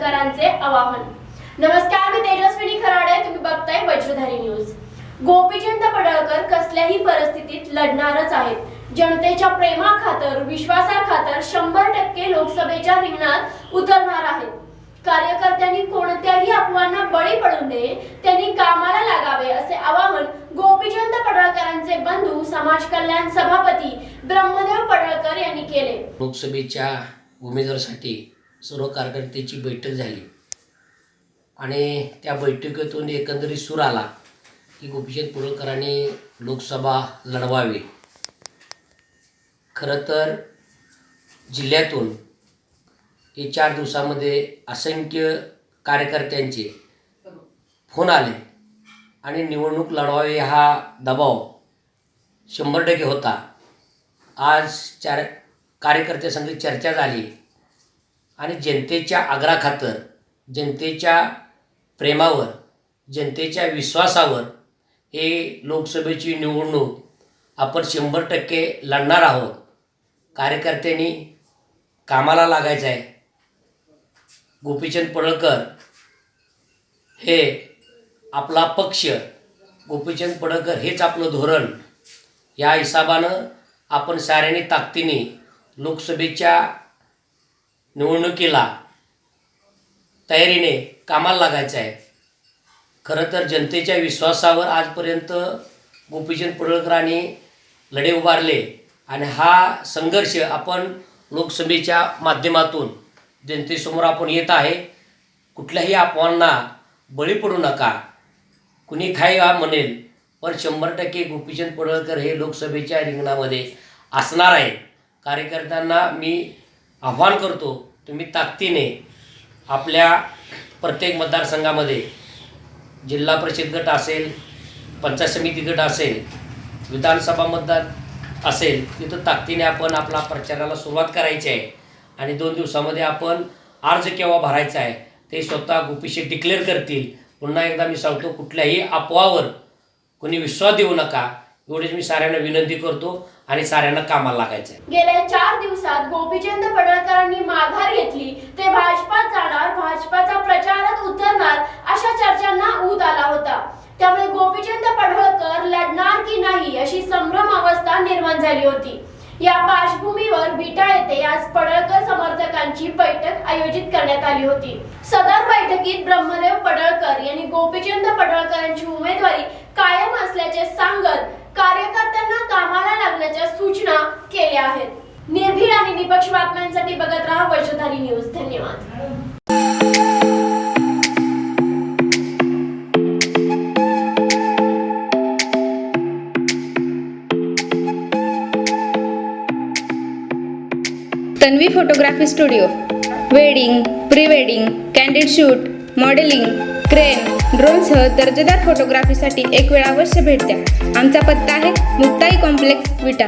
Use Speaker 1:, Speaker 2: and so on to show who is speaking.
Speaker 1: कार्यकर्त्यांनी आवाहन. नमस्कार मी तेजस्विनी खराडे. तुम्ही बघताय वज्रधारी न्यूज. गोपीचंद पडळकर कसल्याही परिस्थितीत लढणारच आहेत. जनतेच्या प्रेमाखातर विश्वासाखातर शंभर टक्के लोकसभेच्या रिंगणात उतरणार आहेत. कार्यकर्त्यांनी कोणत्याही अफवांना बळी पडू नये त्यांनी कामाला लागावे असे आवाहन गोपीचंद पडळकरांचे बंधू समाज कल्याण सभापती ब्रह्मदेव पडळकर यांनी केले.
Speaker 2: लोकसभेच्या उमेदवारासाठी सर्व कार्यकर्त्याची बैठक झाली. आणि त्या बैठकीतून एकंदरीत सूर आला की गोपीचंद पडळकरांनी लोकसभा लढवावी. खरं तर जिल्ह्यातून हे चार दिवसामध्ये असंख्य कार्यकर्त्यांचे फोन आले आणि निवडणूक लढवावी हा दबाव शंभर टक्के होता. आज चार कार्यकर्त्यासंग चर्चा झाली. आणि जनतेच्या आग्राखातर जनतेच्या प्रेमावर जनतेच्या विश्वासावर हे लोकसभेची निवडणूक आपण शंभर टक्के लढणार आहोत. कार्यकर्त्यांनी कामाला लागायचं आहे. गोपीचंद पडळकर हे आपला पक्ष गोपीचंद पडळकर हेच आपलं धोरण. या हिसाबानं आपण साऱ्याने ताकदीने लोकसभेच्या निवडणुकीला तयारीने कामाला लागायचं आहे. खरं तर जनतेच्या विश्वासावर आजपर्यंत गोपीचंद पडळकरांनी लढे उभारले आणि हा संघर्ष आपण लोकसभेच्या माध्यमातून जनतेसमोर आपण येत आहे. कुठल्याही अफवांना बळी पडू नका. कुणी काय म्हणेल पण शंभर टक्के गोपीचंद पडळकर हे लोकसभेच्या रिंगणामध्ये असणार आहे. कार्यकर्त्यांना मी आव्हान करतो तुम्ही ताकदीने आपल्या प्रत्येक मतदारसंघामध्ये जिल्हा परिषद गट असेल पंचायत समिती गट असेल विधानसभा मतदार असेल तिथं ताकदीने आपण आपला प्रचाराला सुरुवात करायची आहे. आणि दोन दिवसामध्ये आपण अर्ज केव्हा भरायचा आहे ते स्वतः गोपीशी डिक्लेअर करतील. पुन्हा एकदा मी सांगतो कुठल्याही अफवावर कोणी विश्वास देऊ नका. एवढीच मी साऱ्यांना विनंती करतो आणि साऱ्यांना कामाला लागायचं
Speaker 1: गेल्या चार दिवसात गोपीचंद पडळकरांनी माघार घेतली ते भाजपात जाणार भाजपाचा प्रचारात उतरणार अशा चर्चांना ऊत आला होता. त्यामुळे गोपीचंद पडळकर लढणार की नाही अशी संभ्रम अवस्था निर्माण झाली होती. या पार्श्वभूमीवर बिटा येथे आज पडळकर समर्थकांची बैठक आयोजित करण्यात आली होती. सदर बैठकीत ब्रह्मदेव पडळकर यांनी गोपीचंद पडळकरांची उमेदवारी कायम असल्याचे सांगत कार्यकर्त्यांना कामाला लागण्याच्या सूचना केल्या आहेत. निर्भीड आणि निपक्ष बातम्यांसाठी बघत राहा वज्रधारी न्यूज. धन्यवाद.
Speaker 3: Tanvi photography studio. Wedding pre wedding candid shoot modelling crane ड्रोनसह दर्जेदार फोटोग्राफीसाठी एक वेळ अवश्य भेट द्या. आमचा पत्ता आहे मुक्ताई कॉम्प्लेक्स विटा.